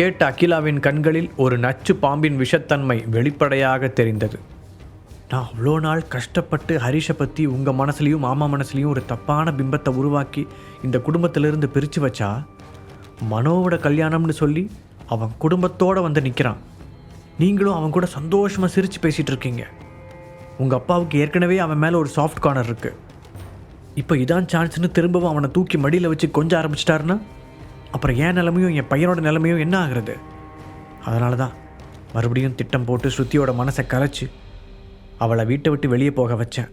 கேட்ட அகிலாவின் கண்களில் ஒரு நச்சு பாம்பின் விஷத்தன்மை வெளிப்படையாக தெரிந்தது. நான் அவ்வளோ நாள் கஷ்டப்பட்டு ஹரிஷை பற்றி உங்கள் மனசுலையும் மாமா மனசுலையும் ஒரு தப்பான பிம்பத்தை உருவாக்கி இந்த குடும்பத்திலிருந்து பிரித்து வச்சா? மனோவோட கல்யாணம்னு சொல்லி அவன் குடும்பத்தோடு வந்து நிற்கிறான் நீங்களும் அவன் கூட சந்தோஷமாக சிரித்து பேசிகிட்டு இருக்கீங்க. உங்கள் அப்பாவுக்கு ஏற்கனவே அவன் மேலே ஒரு சாஃப்ட் கார்னர் இருக்குது இப்போ இதான் சான்ஸ்னு திரும்பவும் அவனை தூக்கி மடியில் வச்சு கொஞ்சம் ஆரம்பிச்சிட்டாருன்னா? அப்புறம் என் நிலமையும் என் பையனோட நிலமையும் என்ன ஆகுறது? அதனால தான் மறுபடியும் திட்டம் போட்டு ஸ்ருதியோட மனசை கலைச்சு அவளை வீட்டை விட்டு வெளியே போக வச்சேன்.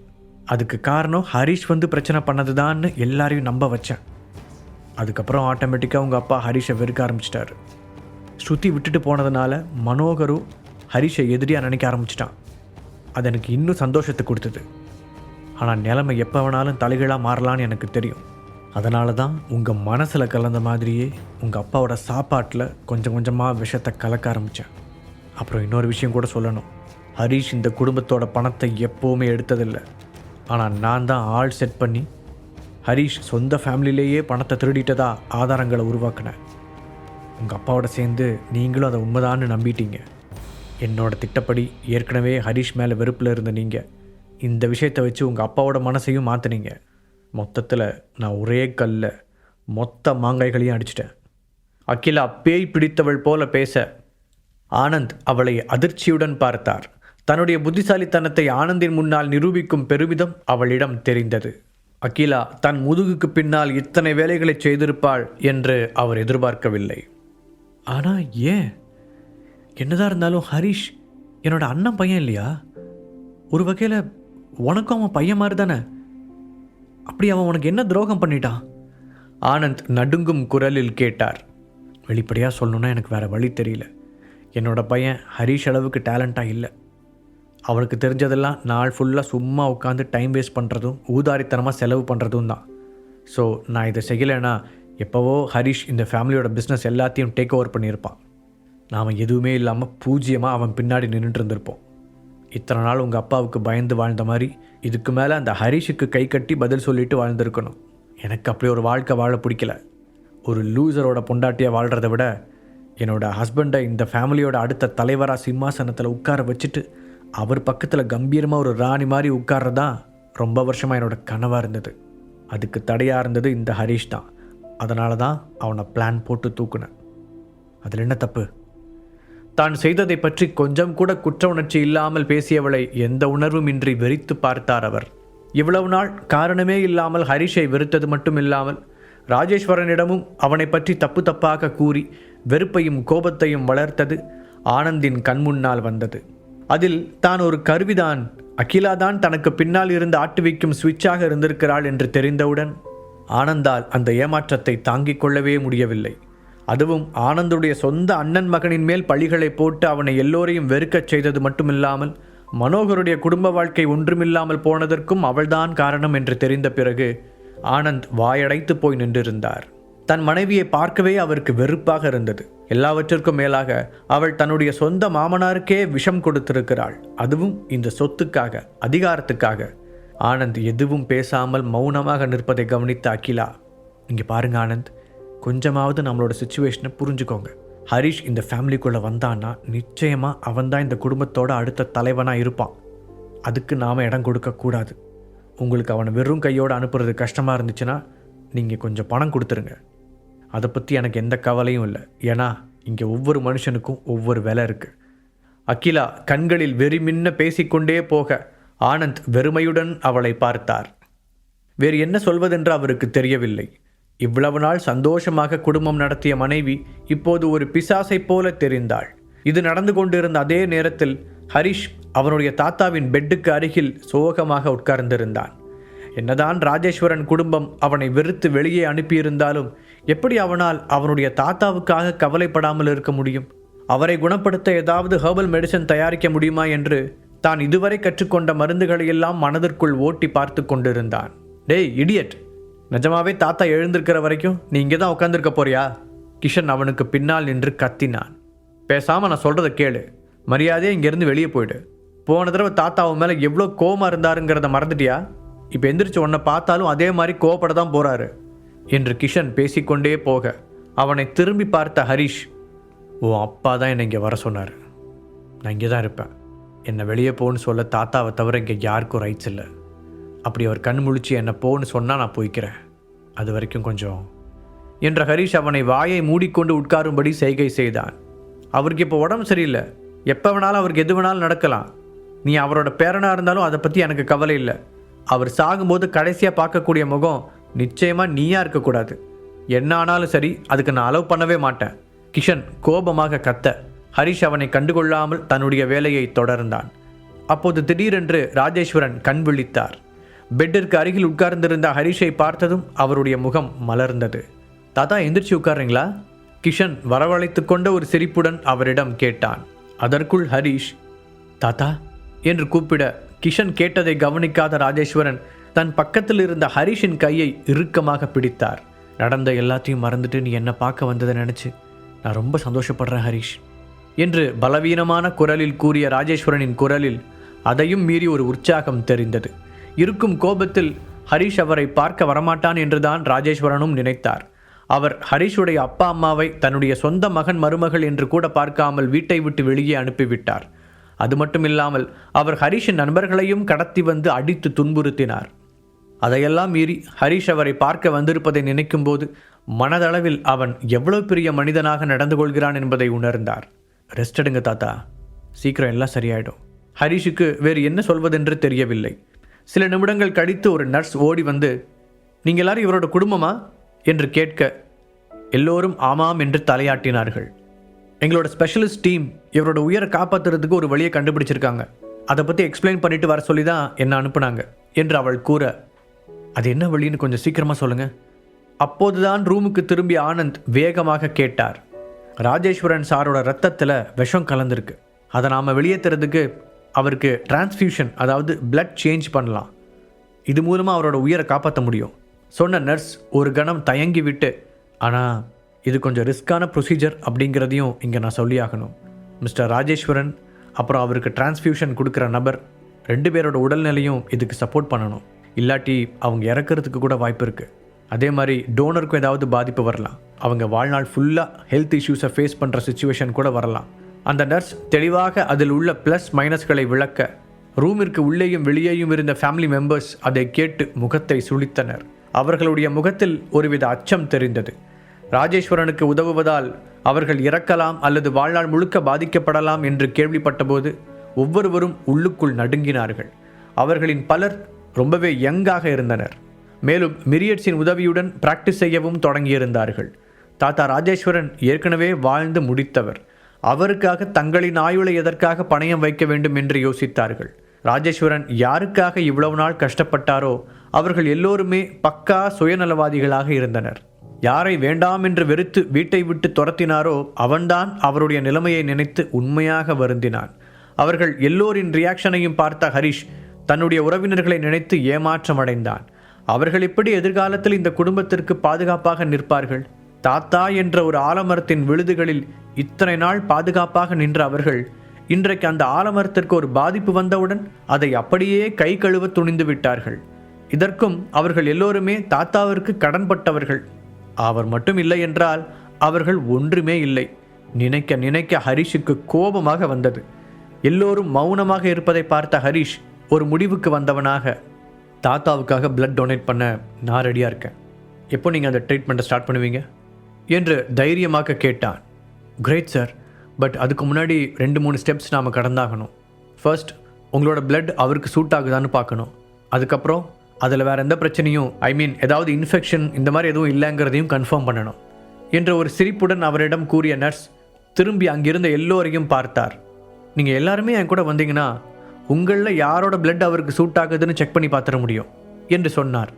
அதுக்கு காரணம் ஹரிஷ் வந்து பிரச்சனை பண்ணதுதான்னு எல்லாரையும் நம்ப வச்சேன். அதுக்கப்புறம் ஆட்டோமேட்டிக்காக உங்கள் அப்பா ஹரிஷை வெறுக்க ஆரம்பிச்சிட்டாரு. ஸ்ருதி விட்டுட்டு போனதுனால மனோகரும் ஹரிஷை எதிரியாக நினைக்க ஆரம்பிச்சிட்டான். அது எனக்கு இன்னும் சந்தோஷத்தை கொடுத்தது. ஆனால் நிலைமை எப்போ வேணாலும் தலைகளாக மாறலான்னு எனக்கு தெரியும். அதனால தான் உங்கள் மனசில் கலந்த மாதிரியே உங்கள் அப்பாவோட சாப்பாட்டில் கொஞ்சம் கொஞ்சமாக விஷத்தை கலக்க ஆரம்பித்தேன் அப்புறம் இன்னொரு விஷயம் கூட சொல்லணும். ஹரிஷ் இந்த குடும்பத்தோட பணத்தை எப்போவுமே எடுத்ததில்லை. ஆனால் நான் தான் ஆள் செட் பண்ணி ஹரிஷ் சொந்த ஃபேமிலியிலேயே பணத்தை திருடிட்டதா ஆதாரங்களை உருவாக்கினேன். உங்கள் அப்பாவோட சேர்ந்து நீங்களும் அதை உண்மைதான்னு நம்பிட்டீங்க. என்னோட திட்டப்படி ஏற்கனவே ஹரிஷ் மேலே வெறுப்பில் இருந்த நீங்கள் இந்த விஷயத்தை வச்சு உங்கள் அப்பாவோட மனசையும் மாற்றினீங்க மொத்தத்தில் நான் ஒரே கல்ல மொத்த மாங்காய்களையும் அடிச்சிட்டேன். அகிலா பேய் பிடித்தவள் போல பேச ஆனந்த் அவளை அதிர்ச்சியுடன் பார்த்தார். தன்னுடைய புத்திசாலித்தனத்தை ஆனந்தின் முன்னால் நிரூபிக்கும் பெருமிதம் அவளிடம் தெரிந்தது. அகிலா தன் முதுகுக்கு பின்னால் இத்தனை வேலைகளை செய்திருப்பாள் என்று அவர் எதிர்பார்க்கவில்லை. ஆனால் ஏன்? என்னதான் இருந்தாலும் ஹரிஷ் என்னோட அண்ணன் பையன் இல்லையா? ஒரு வகையில் உனக்கும் அவன் பையன் மாதிரி தானே? அப்படி அவன் உனக்கு என்ன துரோகம் பண்ணிட்டான்? ஆனந்த் நடுங்கும் குரலில் கேட்டார். வெளிப்படையாக சொல்லணுன்னா எனக்கு வேறு வழி தெரியல. என்னோட பையன் ஹரிஷ் அளவுக்கு டேலண்ட்டாக இல்லை. அவனுக்கு தெரிஞ்சதெல்லாம் நாள் ஃபுல்லாக சும்மா உட்காந்து டைம் வேஸ்ட் பண்ணுறதும் ஊதாரித்தனமாக செலவு பண்ணுறதும் தான். ஸோ நான் இதை செய்யலைன்னா எப்போவோ ஹரிஷ் இந்த ஃபேமிலியோட பிஸ்னஸ் எல்லாத்தையும் டேக் ஓவர் பண்ணியிருப்பான். நாம் எதுவுமே இல்லாமல் பூஜ்ஜியமாக அவன் பின்னாடி நின்றுட்டு இருந்திருப்போம். இத்தனை நாள் உங்கள் அப்பாவுக்கு பயந்து வாழ்ந்த மாதிரி இதுக்கு மேலே அந்த ஹரிஷுக்கு கை கட்டி பதில் சொல்லிட்டு வாழ்ந்திருக்கணும். எனக்கு அப்படி ஒரு வாழ்க்கை வாழ பிடிக்கல. ஒரு லூசரோட பொண்டாட்டியாக வாழ்கிறத விட என்னோடய ஹஸ்பண்டை இந்த ஃபேமிலியோட அடுத்த தலைவராக சிம்மாசனத்தில் உட்கார வச்சுட்டு அவர் பக்கத்தில் கம்பீரமாக ஒரு ராணி மாதிரி உட்கார்றதா ரொம்ப வருஷமாக என்னோடய கனவாக இருந்தது. அதுக்கு தடையாக இருந்தது இந்த ஹரிஷ் தான். அதனால தான் அவனை பிளான் போட்டு தூக்குனேன். அதில் என்ன தப்பு? தான் செய்ததை பற்றி கொஞ்சம் கூட குற்ற உணர்ச்சி இல்லாமல் பேசியவளை எந்த உணர்வும் இன்றி வெறித்து பார்த்தார் அவர். இவ்வளவு நாள் காரணமே இல்லாமல் ஹரிஷை வெறுத்தது மட்டும் இல்லாமல் ராஜேஸ்வரனிடமும் அவனை பற்றி தப்பு தப்பாக கூறி வெறுப்பையும் கோபத்தையும் வளர்த்தது ஆனந்தின் கண்முன்னால் வந்தது. அதில் தான் ஒரு கருவிதான் அகிலாதான் தனக்கு பின்னால் இருந்து ஆட்டுவிக்கும் சுவிட்சாக இருந்திருக்கிறாள் என்று தெரிந்தவுடன் ஆனந்தால் அந்த ஏமாற்றத்தை தாங்கிக் கொள்ளவே முடியவில்லை. அதுவும் ஆனந்துடைய சொந்த அண்ணன் மகனின் மேல் பழிகளை போட்டு அவனை எல்லோரையும் வெறுக்கச் செய்தது மட்டுமில்லாமல் மனோகருடைய குடும்ப வாழ்க்கை ஒன்றுமில்லாமல் போனதற்கும் அவள்தான் காரணம் என்று தெரிந்த பிறகு ஆனந்த் வாயடைத்து போய் நின்றிருந்தார். தன் மனைவியை பார்க்கவே அவருக்கு வெறுப்பாக இருந்தது. எல்லாவற்றிற்கும் மேலாக அவள் தன்னுடைய சொந்த மாமனாருக்கே விஷம் கொடுத்திருக்கிறாள். அதுவும் இந்த சொத்துக்காக அதிகாரத்துக்காக. ஆனந்த் எதுவும் பேசாமல் மௌனமாக நிற்பதை கவனித்த அகிலா இங்கே பாருங்க ஆனந்த். கொஞ்சமாவது நம்மளோட சுச்சுவேஷனை புரிஞ்சுக்கோங்க. ஹரிஷ் இந்த ஃபேமிலிக்குள்ளே வந்தான்னா நிச்சயமாக அவன் தான் இந்த குடும்பத்தோட அடுத்த தலைவனாக இருப்பான். அதுக்கு நாம் இடம் கொடுக்கக்கூடாது உங்களுக்கு அவனை வெறும் கையோடு அனுப்புறது கஷ்டமாக இருந்துச்சுன்னா நீங்கள் கொஞ்சம் பணம் கொடுத்துருங்க. அதை பற்றி எனக்கு எந்த கவலையும் இல்லை. ஏன்னா இங்கே ஒவ்வொரு மனுஷனுக்கும் ஒவ்வொரு விலை இருக்குது அகிலா கண்களில் வெறிமின்ன பேசிக்கொண்டே போக ஆனந்த் வெறுமையுடன் அவளை பார்த்தார். வேறு என்ன சொல்வதென்று அவருக்கு தெரியவில்லை. இவ்வளவு நாள் சந்தோஷமாக குடும்பம் நடத்திய மனைவி இப்போது ஒரு பிசாசைப் போல தெரிந்தாள். இது நடந்து கொண்டிருந்த அதே நேரத்தில் ஹரிஷ் அவனுடைய தாத்தாவின் பெட்டுக்கு அருகில் சோகமாக உட்கார்ந்திருந்தான். என்னதான் ராஜேஸ்வரன் குடும்பம் அவனை வெறுத்து வெளியே அனுப்பியிருந்தாலும் எப்படி அவனால் அவனுடைய தாத்தாவுக்காக கவலைப்படாமல் இருக்க முடியும்? அவரை குணப்படுத்த ஏதாவது ஹெர்பல் மெடிசன் தயாரிக்க முடியுமா என்று தான் இதுவரை கற்றுக்கொண்ட மருந்துகளை எல்லாம் மனதிற்குள் ஓட்டி பார்த்து கொண்டிருந்தான். டேய் இடியட்! நிஜமாவே தாத்தா எழுந்திருக்கிற வரைக்கும் நீ இங்கே தான் உட்காந்துருக்க போறியா? கிஷன் அவனுக்கு பின்னால் நின்று கத்தினான். பேசாமல் நான் சொல்கிறத கேளு. மரியாதையே இங்கேருந்து வெளியே போயிடு. போன தடவை தாத்தா அவன் மேலே எவ்வளோ கோவமாக இருந்தாருங்கிறத மறந்துட்டியா? இப்போ எந்திரிச்சு உன்னை பார்த்தாலும் அதே மாதிரி கோவப்பட தான் போகிறாரு என்று கிஷன் பேசிக்கொண்டே போக அவனை திரும்பி பார்த்த ஹரிஷ் உன் அப்பா தான் என்னை இங்கே வர சொன்னார். நான் இங்கே தான் இருப்பேன். என்னை வெளியே போன்னு சொல்ல தாத்தாவை தவிர இங்கே யாருக்கும் ரைட்ஸ் இல்லை. அப்படி அவர் கண் முழிச்சு என்னை போன்னு சொன்னால் நான் போய்க்கிறேன். அது வரைக்கும் கொஞ்சம். என்ற ஹரிஷ் அவனை வாயை மூடிக்கொண்டு உட்காரும்படி செய்கை செய்தான். அவருக்கு இப்போ உடம்பு சரியில்லை. எப்போ வேணாலும் அவருக்கு எது வேணாலும் நடக்கலாம். நீ அவரோட பேரனாக இருந்தாலும் அதை பற்றி எனக்கு கவலை இல்லை. அவர் சாகும்போது கடைசியாக பார்க்கக்கூடிய முகம் நிச்சயமாக நீயாக இருக்கக்கூடாது. என்ன ஆனாலும் சரி அதுக்கு நான் அலோவ் பண்ணவே மாட்டேன். கிஷன் கோபமாக கத்த. ஹரிஷ் அவனை கண்டுகொள்ளாமல் தன்னுடைய வேலையை தொடர்ந்தான். அப்போது திடீரென்று ராஜேஸ்வரன் கண் விழித்தார். பெட்டிற்கு அருகில் உட்கார்ந்திருந்த ஹரிஷை பார்த்ததும் அவருடைய முகம் மலர்ந்தது. தாத்தா எந்திரிச்சு உட்காருங்களா கிஷன் வரவழைத்து கொண்ட ஒரு சிரிப்புடன் அவரிடம் கேட்டான். அதற்குள் ஹரிஷ் தாத்தா என்று கூப்பிட கிஷன் கேட்டதை கவனிக்காத ராஜேஸ்வரன் தன் பக்கத்தில் இருந்த ஹரிஷின் கையை இறுக்கமாக பிடித்தார். நடந்த எல்லாத்தையும் மறந்துட்டு நீ என்ன பார்க்க வந்ததை நினச்சி நான் ரொம்ப சந்தோஷப்படுறேன் ஹரிஷ் என்று பலவீனமான குரலில் கூறிய ராஜேஸ்வரனின் குரலில் அதையும் மீறி ஒரு உற்சாகம் தெரிந்தது. இருக்கும் கோபத்தில் ஹரிஷ் அவரை பார்க்க வரமாட்டான் என்றுதான் ராஜேஸ்வரனும் நினைத்தார். அவர் ஹரிஷுடைய அப்பா அம்மாவை தன்னுடைய சொந்த மகன் மருமகள் என்று கூட பார்க்காமல் வீட்டை விட்டு வெளியே அனுப்பிவிட்டார். அது மட்டுமில்லாமல் அவர் ஹரிஷின் நண்பர்களையும் கடத்தி வந்து அடித்து துன்புறுத்தினார். அதையெல்லாம் மீறி ஹரிஷ் அவரை பார்க்க வந்திருப்பதை நினைக்கும்போது மனதளவில் அவன் எவ்வளவு பெரிய மனிதனாக நடந்து கொள்கிறான் என்பதை உணர்ந்தார். ரெஸ்ட் எடுங்க தாத்தா. சீக்கிரம் எல்லாம் சரியாயிடும். ஹரிஷுக்கு வேறு என்ன சொல்வதென்று தெரியவில்லை. சில நிமிடங்கள் கழித்து ஒரு நர்ஸ் ஓடி வந்து நீங்கள் எல்லாரும் இவரோட குடும்பமா? என்று கேட்க எல்லோரும் ஆமாம் என்று தலையாட்டினார்கள். எங்களோட ஸ்பெஷலிஸ்ட் டீம் இவரோட உயிரை காப்பாற்றுறதுக்கு ஒரு வழியை கண்டுபிடிச்சிருக்காங்க. அதை பற்றி எக்ஸ்பிளைன் பண்ணிட்டு வர சொல்லி தான் என்னை அனுப்புனாங்க என்று அவள் கூற அது என்ன வழின்னு கொஞ்சம் சீக்கிரமாக சொல்லுங்கள் அப்போதுதான் ரூமுக்கு திரும்பிய ஆனந்த் வேகமாக கேட்டார். ராஜேஸ்வரன் சாரோட ரத்தத்தில் விஷம் கலந்துருக்கு. அதை நாம் வெளியேற்றுறதுக்கு அவருக்கு டிரான்ஸ்ஃபியூஷன் அதாவது பிளட் சேஞ்ச் பண்ணலாம். இது மூலமாக அவரோட உயிரை காப்பாற்ற முடியும். சொன்ன நர்ஸ் ஒரு கணம் தயங்கி விட்டு ஆனால் இது கொஞ்சம் ரிஸ்க்கான ப்ரொசீஜர் அப்படிங்கிறதையும் இங்கே நான் சொல்லியாகணும் மிஸ்டர் ராஜேஸ்வரன் அப்புறம் அவருக்கு டிரான்ஸ்ஃபியூஷன் கொடுக்குற நபர் ரெண்டு பேரோட உடல்நிலையும் இதுக்கு சப்போர்ட் பண்ணணும். இல்லாட்டி அவங்க இறக்கிறதுக்கு கூட வாய்ப்பு இருக்குது அதே மாதிரி டோனருக்கும் ஏதாவது பாதிப்பு வரலாம். அவங்க வாழ்நாள் ஃபுல்லாக ஹெல்த் இஷ்யூஸை ஃபேஸ் பண்ணுற சுச்சுவேஷன் கூட வரலாம். அந்த நர்ஸ் தெளிவாக அதில் உள்ள ப்ளஸ் மைனஸ்களை விளக்க ரூமிற்கு உள்ளேயும் வெளியேயும் இருந்த ஃபேமிலி மெம்பர்ஸ் அதை கேட்டு முகத்தை சுளித்தனர் அவர்களுடைய முகத்தில் ஒருவித அச்சம் தெரிந்தது. ராஜேஸ்வரனுக்கு உதவுவதால் அவர்கள் இறக்கலாம் அல்லது வாழ்நாள் முழுக்க பாதிக்கப்படலாம் என்று கேள்விப்பட்டபோது ஒவ்வொருவரும் உள்ளுக்குள் நடுங்கினார்கள். அவர்களின் பலர் ரொம்பவே யங்காக இருந்தனர். மேலும் மிரியட்ஸின் உதவியுடன் பிராக்டிஸ் செய்யவும் தொடங்கியிருந்தார்கள். தாத்தா ராஜேஸ்வரன் ஏற்கனவே வாழ்ந்து முடித்தவர். அவருக்காக தங்களின் ஆயுளை எதற்காக பணயம் வைக்க வேண்டும் என்று யோசித்தார்கள். ராஜேஸ்வரன் யாருக்காக இவ்வளவு நாள் கஷ்டப்பட்டாரோ அவர்கள் எல்லோருமே பக்கா சுயநலவாதிகளாக இருந்தனர். யாரை வேண்டாம் என்று வெறுத்து வீட்டை விட்டு துரத்தினாரோ அவன்தான் அவருடைய நிலைமையை நினைத்து உண்மையாக வருந்தினான். அவர்கள் எல்லோரின் ரியாக்ஷனையும் பார்த்த ஹரிஷ் தன்னுடைய உறவினர்களை நினைத்து ஏமாற்றம் அடைந்தான் அவர்கள் எப்படி எதிர்காலத்தில் இந்த குடும்பத்திற்கு பாதுகாப்பாக நிற்பார்கள்? தாத்தா என்ற ஒரு ஆலமரத்தின் விழுதுகளில் இத்தனை நாள் பாதுகாப்பாக நின்ற அவர்கள் இன்றைக்கு அந்த ஆலமரத்திற்கு ஒரு பாதிப்பு வந்தவுடன் அதை அப்படியே கை கழுவ துணிந்து விட்டார்கள். இதற்கும் அவர்கள் எல்லோருமே தாத்தாவிற்கு கடன்பட்டவர்கள். அவர் மட்டும் இல்லை என்றால் அவர்கள் ஒன்றுமே இல்லை. நினைக்க நினைக்க ஹரிஷுக்கு கோபமாக வந்தது. எல்லோரும் மௌனமாக இருப்பதை பார்த்த ஹரிஷ் ஒரு முடிவுக்கு வந்தவனாக தாத்தாவுக்காக பிளட் டொனேட் பண்ண நான் ரெடியாக இருக்கேன் எப்போ நீங்கள் அந்த ட்ரீட்மெண்ட்டை ஸ்டார்ட் பண்ணுவீங்க? என்று தைரியமாக கேட்டான். கிரேட் சார் பட் அதுக்கு முன்னாடி ரெண்டு மூணு ஸ்டெப்ஸ் நாம் கடந்தாகணும். ஃபர்ஸ்ட் உங்களோட பிளட் அவருக்கு சூட் ஆகுதான்னு பார்க்கணும். அதுக்கப்புறம் அதில் வேறு எந்த பிரச்சனையும் ஐ மீன் ஏதாவது இன்ஃபெக்ஷன் இந்த மாதிரி எதுவும் இல்லைங்கிறதையும் கன்ஃபார்ம் பண்ணணும். என்ற ஒரு சிரிப்புடன் அவரிடம் கூறிய நர்ஸ் திரும்பி அங்கிருந்த எல்லோரையும் பார்த்தார். நீங்கள் எல்லாருமே என் கூட வந்தீங்கன்னா உங்களில் யாரோட பிளட் அவருக்கு சூட் ஆகுதுன்னு செக் பண்ணி பார்த்துட முடியும் என்று சொன்னார்.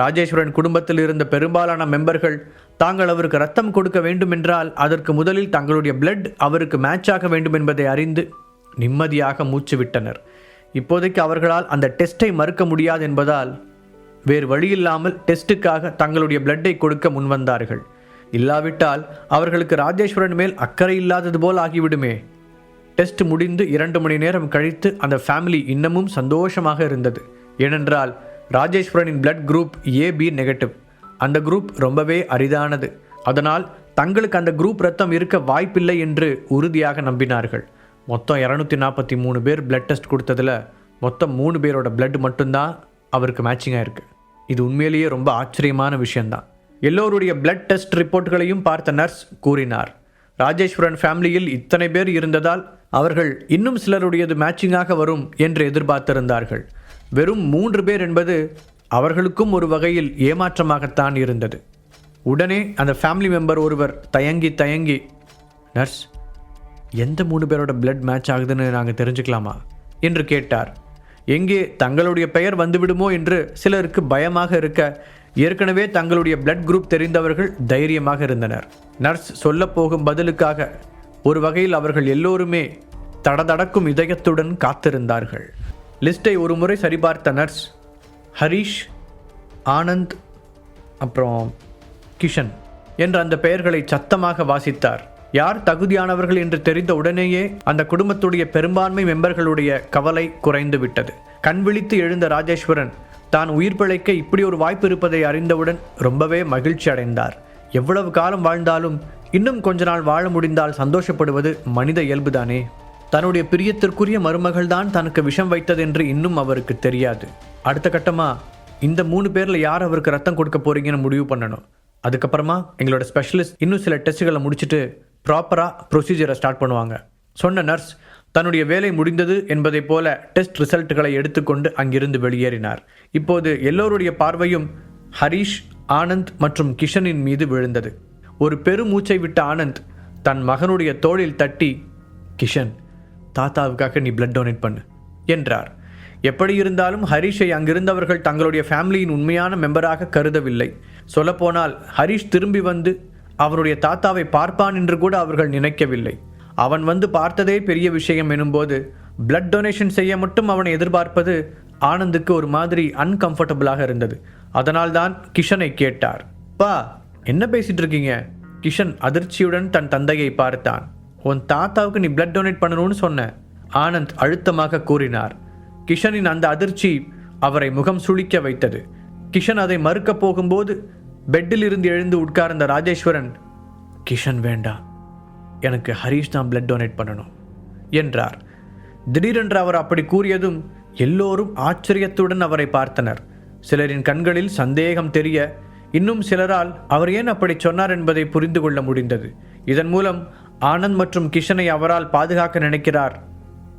ராஜேஸ்வரன் குடும்பத்தில் இருந்த பெரும்பாலான மெம்பர்கள் தாங்கள் அவருக்கு ரத்தம் கொடுக்க வேண்டுமென்றால் அதற்கு முதலில் தங்களுடைய பிளட் அவருக்கு மேட்ச் ஆக வேண்டும் என்பதை அறிந்து நிம்மதியாக மூச்சு விட்டனர். இப்போதைக்கு அவர்களால் அந்த டெஸ்ட்டை மறுக்க முடியாது என்பதால் வேறு வழியில்லாமல் டெஸ்ட்டுக்காக தங்களுடைய பிளட்டை கொடுக்க முன்வந்தார்கள். இல்லாவிட்டால் அவர்களுக்கு ராஜேஸ்வரன் மேல் அக்கறை இல்லாதது போல் ஆகிவிடுமே. டெஸ்ட் முடிந்து இரண்டு மணி நேரம் கழித்து அந்த ஃபேமிலி இன்னமும் சந்தோஷமாக இருந்தது. ஏனென்றால் ராஜேஸ்வரனின் பிளட் குரூப் ஏபி நெகட்டிவ் அந்த குரூப் ரொம்பவே அரிதானது. அதனால் தங்களுக்கு அந்த குரூப் ரத்தம் இருக்க வாய்ப்பில்லை என்று உறுதியாக நம்பினார்கள். மொத்தம் இரநூத்தி நாற்பத்தி மூணு பேர் பிளட் டெஸ்ட் கொடுத்ததில் மொத்தம் மூணு பேரோட பிளட் மட்டும்தான் அவருக்கு மேட்சிங்காக இருக்குது இது உண்மையிலேயே ரொம்ப ஆச்சரியமான விஷயம்தான். எல்லோருடைய பிளட் டெஸ்ட் ரிப்போர்ட்களையும் பார்த்த நர்ஸ் கூறினார் ராஜேஸ்வரன் ஃபேமிலியில் இத்தனை பேர் இருந்ததால் அவர்கள் இன்னும் சிலருடையது மேட்சிங்காக வரும் என்று எதிர்பார்த்திருந்தார்கள். வெறும் மூன்று பேர் என்பது அவர்களுக்கும் ஒரு வகையில் ஏமாற்றமாகத்தான் இருந்தது. உடனே அந்த ஃபேமிலி மெம்பர் ஒருவர் தயங்கி தயங்கி நர்ஸ் எந்த மூணு பேரோட பிளட் மேட்ச் ஆகுதுன்னு நாங்கள் தெரிஞ்சுக்கலாமா? என்று கேட்டார். எங்கே தங்களுடைய பெயர் வந்துவிடுமோ? என்று சிலருக்கு பயமாக இருக்க ஏற்கனவே தங்களுடைய பிளட் குரூப் தெரிந்தவர்கள் தைரியமாக இருந்தனர். நர்ஸ் சொல்லப்போகும் பதிலுக்காக ஒரு வகையில் அவர்கள் எல்லோருமே தடதடக்கும் இதயத்துடன் காத்திருந்தார்கள். லிஸ்ட்டை ஒரு முறை சரிபார்த்த நர்ஸ் ஹரிஷ் ஆனந்த் அப்புறம் கிஷன் என்ற அந்த பெயர்களை சத்தமாக வாசித்தார். யார் தகுதியானவர்கள் என்று தெரிந்த உடனேயே அந்த குடும்பத்துடைய பெரும்பான்மை மெம்பர்களுடைய கவலை குறைந்து விட்டது கண் விழித்து எழுந்த ராஜேஸ்வரன் தான் உயிர் பிழைக்க இப்படி ஒரு வாய்ப்பு இருப்பதை அறிந்தவுடன் ரொம்பவே மகிழ்ச்சி அடைந்தார். எவ்வளவு காலம் வாழ்ந்தாலும் இன்னும் கொஞ்ச நாள் வாழ முடிந்தால் சந்தோஷப்படுவது மனித இயல்புதானே? தன்னுடைய பிரியத்திற்குரிய மருமகள் தான் தனக்கு விஷம் வைத்தது என்று இன்னும் அவருக்கு தெரியாது. அடுத்த கட்டமாக இந்த மூணு பேரில் யார் அவருக்கு ரத்தம் கொடுக்க போகிறீங்கன்னு முடிவு பண்ணணும். அதுக்கப்புறமா எங்களோட ஸ்பெஷலிஸ்ட் இன்னும் சில டெஸ்ட்டுகளை முடிச்சுட்டு ப்ராப்பராக ப்ரொசீஜரை ஸ்டார்ட் பண்ணுவாங்க. சொன்ன நர்ஸ் தன்னுடைய வேலை முடிந்தது என்பதைப் போல டெஸ்ட் ரிசல்ட்டுகளை எடுத்துக்கொண்டு அங்கிருந்து வெளியேறினார். இப்போது எல்லோருடைய பார்வையும் ஹரிஷ் ஆனந்த் மற்றும் கிஷனின் மீது விழுந்தது. ஒரு பெருமூச்சை விட்ட ஆனந்த் தன் மகனுடைய தோளில் தட்டி கிஷன் தாத்தாவுக்காக நீ பிளட் டொனேட் பண்ணு என்றார். எப்படி இருந்தாலும் ஹரிஷை அங்கிருந்தவர்கள் தங்களுடைய ஃபேமிலியின் உண்மையான மெம்பராக கருதவில்லை. சொல்லப்போனால் ஹரிஷ் திரும்பி வந்து அவருடைய தாத்தாவை பார்ப்பான் என்று கூட அவர்கள் நினைக்கவில்லை. அவன் வந்து பார்த்ததே பெரிய விஷயம் எனும்போது பிளட் டொனேஷன் செய்ய மட்டும் அவனை எதிர்பார்ப்பது ஆனந்துக்கு ஒரு மாதிரி அன்கம்ஃபர்டபுளாக இருந்தது. அதனால்தான் கிஷனை கேட்டார். பா என்ன பேசிட்டு இருக்கீங்க? கிஷன் அதிர்ச்சியுடன் தன் தந்தையை பார்த்தான். உன் தாத்தாவுக்கு நீ பிளட் டொனேட் பண்ணணும்னு சொன்ன. ஆனந்த் அழுத்தமாக கூறினார். கிஷனின் அந்த அதிர்ச்சி அவரை முகம் சுளிக்க வைத்தது. கிஷன் அதை மறுக்கப் போகும்போது பெட்டில் இருந்து எழுந்து உட்கார்ந்த ராஜேஸ்வரன் கிஷன் வேண்டாம் எனக்கு ஹரீஷ் தான் பிளட் டொனேட் பண்ணணும் என்றார். திடீரென்று அவர் அப்படி கூறியதும் எல்லோரும் ஆச்சரியத்துடன் அவரை பார்த்தனர். சிலரின் கண்களில் சந்தேகம் தெரிய இன்னும் சிலரால் அவர் ஏன் அப்படி சொன்னார் என்பதை புரிந்து கொள்ள முடிந்தது. இதன் மூலம் ஆனந்த் மற்றும் கிஷனை அவரால் பாதுகாக்க நினைக்கிறார்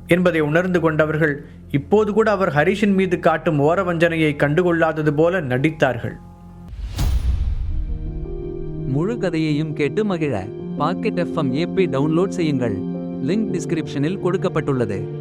என்பதை உணர்ந்து கொண்டவர்கள் இப்போது கூட அவர் ஹரிஷின் மீது காட்டும் ஓரவஞ்சனையை கண்டுகொள்ளாதது போல நடித்தார்கள். முழு கதையையும் கேட்டு மகிழ பாக்கெட் எஃப்எம் ஏபி டவுன்லோட் செய்யுங்கள். லிங்க் டிஸ்கிரிப்ஷனில் கொடுக்கப்பட்டுள்ளது.